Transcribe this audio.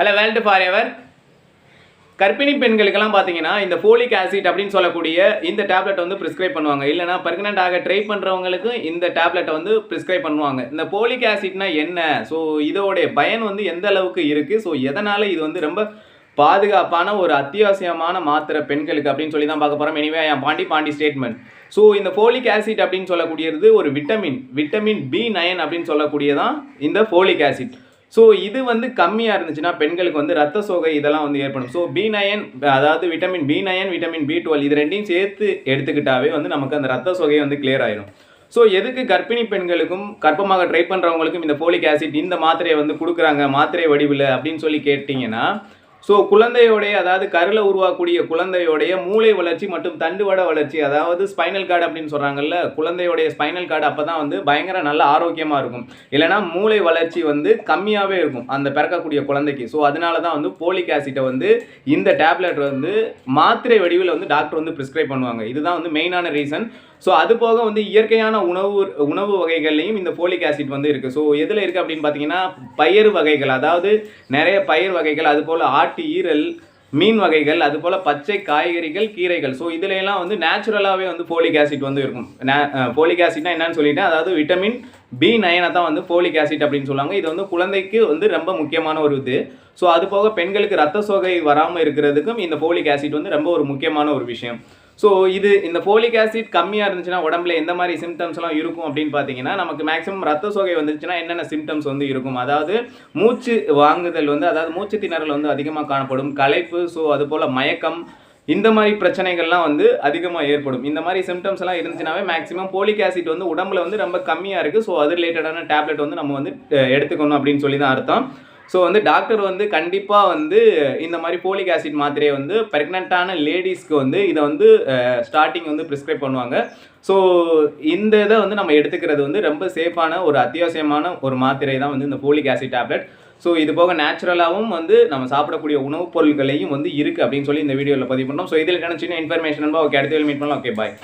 Hello world for ever கர்ப்பிணி பெண்களுக்கெல்லாம் பார்த்தீங்கன்னா இந்த ஃபோலிக் ஆசிட் அப்படின்னு சொல்லக்கூடிய இந்த டேப்லெட் வந்து ப்ரிஸ்கிரைப் பண்ணுவாங்க. இல்லைனா ப்ரெக்னென்ட் ஆக ட்ரை பண்ணுறவங்களுக்கு இந்த டேப்லெட்டை வந்து ப்ரிஸ்கிரைப் பண்ணுவாங்க. இந்த ஃபோலிக் ஆசிட்னா என்ன? ஸோ இதோடைய பயன் வந்து எந்த அளவுக்கு இருக்குது ஸோ எதனால் இது வந்து ரொம்ப பாதுகாப்பான ஒரு அத்தியாவசியமான மாத்திரை பெண்களுக்கு அப்படின்னு சொல்லி தான் பார்க்க போகிறோம் எனிவே என் பாண்டி பாண்டி ஸ்டேட்மெண்ட் ஸோ இந்த ஃபோலிக் ஆசிட் அப்படின்னு சொல்லக்கூடியது ஒரு விட்டமின் விட்டமின் பி நயன் அப்படின்னு சொல்லக்கூடியதான் இந்த ஃபோலிக் ஆசிட் ஸோ இது வந்து கம்மியாக இருந்துச்சுன்னா பெண்களுக்கு வந்து ரத்த சோகை இதெல்லாம் வந்து ஏற்படும். ஸோ பி நயன் அதாவது vitamin B nine vitamin B twelve இது ரெண்டையும் சேர்த்து எடுத்துக்கிட்டாவே வந்து நமக்கு அந்த ரத்த சோகை வந்து கிளியர் ஆயிடும் ஸோ எதுக்கு கர்ப்பிணி பெண்களுக்கும் கர்ப்பமாக ட்ரை பண்ணுறவங்களுக்கும் இந்த ஃபோலிக் ஆசிட் இந்த மாத்திரையை வந்து கொடுக்குறாங்க மாத்திரை வடிவில் அப்படின்னு சொல்லி கேட்டிங்கன்னா ஸோ குழந்தையோடைய அதாவது கருல உருவாக்கக்கூடிய குழந்தையோடைய மூளை வளர்ச்சி மற்றும் தண்டுவட வளர்ச்சி அதாவது ஸ்பைனல் கார்டு அப்படின்னு சொல்கிறாங்கல்ல குழந்தையோடைய ஸ்பைனல் கார்டு அப்போ தான் வந்து பயங்கர நல்ல ஆரோக்கியமாக இருக்கும். இல்லைனா மூளை வளர்ச்சி வந்து கம்மியாகவே இருக்கும் அந்த பிறக்கக்கூடிய குழந்தைக்கு. ஸோ அதனால தான் வந்து போலிக் ஆசிட்டை வந்து இந்த டேப்லெட் வந்து மாத்திரை வடிவில் வந்து டாக்டர் வந்து ப்ரிஸ்கிரைப் பண்ணுவாங்க. இதுதான் வந்து மெயினான ரீசன் ஸோ அது போக வந்து இயற்கையான உணவு உணவு வகைகள்லையும் இந்த ஃபோலிக் ஆசிட் வந்து இருக்குது ஸோ எதில் இருக்குது அப்படின்னு பார்த்தீங்கன்னா பயிர் வகைகள் அதாவது நிறைய பயிர் வகைகள் அது போல் ஆட்டு ஈரல் மீன் வகைகள் அது போல் பச்சை காய்கறிகள் கீரைகள். ஸோ இதுலலாம் வந்து நேச்சுரலாகவே வந்து ஃபோலிக் ஆசிட் வந்து இருக்கும். ஃபோலிக் ஆசிட்னா என்னன்னு சொல்லிட்டேன் அதாவது விட்டமின் பி நயனை தான் வந்து ஃபோலிக் ஆசிட் அப்படின்னு சொல்லுவாங்க. இது வந்து குழந்தைக்கு வந்து ரொம்ப முக்கியமான ஒரு இது. ஸோ அது போக பெண்களுக்கு ரத்த சோகை வராமல் இருக்கிறதுக்கும் இந்த ஃபோலிக் ஆசிட் வந்து ரொம்ப ஒரு முக்கியமான ஒரு விஷயம். ஸோ இது இந்த ஃபோலிக் ஆசிட் கம்மியாக இருந்துச்சுன்னா உடம்புல எந்த மாதிரி சிம்டம்ஸ்லாம் இருக்கும் அப்படின்னு பார்த்தீங்கன்னா நமக்கு மேக்ஸிமம் ரத்த சோகை வந்துச்சுன்னா என்னென்ன சிம்டம்ஸ் வந்து இருக்கும்? அதாவது மூச்சு வாங்குதல் வந்து அதாவது மூச்சு திணறல் வந்து அதிகமாக காணப்படும். களைப்பு ஸோ அது போல் மயக்கம் இந்த மாதிரி பிரச்சனைகள்லாம் வந்து அதிகமாக ஏற்படும். இந்த மாதிரி சிம்டம்ஸ் எல்லாம் இருந்துச்சுனாவே மேக்ஸிமம் போலிக் ஆசிட் வந்து உடம்புல வந்து ரொம்ப கம்மியாக இருக்குது ஸோ அது ரிலேட்டடான டேப்லெட் வந்து நம்ம வந்து எடுத்துக்கணும் அப்படின்னு சொல்லி தான் அர்த்தம். ஸோ வந்து டாக்டர் வந்து கண்டிப்பாக வந்து இந்த மாதிரி போலிக் ஆசிட் மாத்திரையை வந்து ப்ரெக்னென்ட்டான லேடிஸ்க்கு வந்து இதை வந்து ஸ்டார்டிங் வந்து ப்ரிஸ்கிரைப் பண்ணுவாங்க. ஸோ இந்த இதை வந்து நம்ம எடுத்துக்கிறது வந்து ரொம்ப சேஃபான ஒரு அத்தியாவசியமான ஒரு மாத்திரை தான் வந்து இந்த போலிக் ஆசிட் டேப்லெட் ஸோ இது போக நேச்சுரலாகவும் வந்து நம்ம சாப்பிடக்கூடிய உணவுப் பொருட்களையும் வந்து இருக்குது அப்படின்னு சொல்லி இந்த வீடியோவில் பதிவு பண்ணோம் ஸோ இதில் என்ன சின்ன இன்ஃபர்மேஷன் ஓகே அடுத்த மீட் பண்ணலாம். Okay bye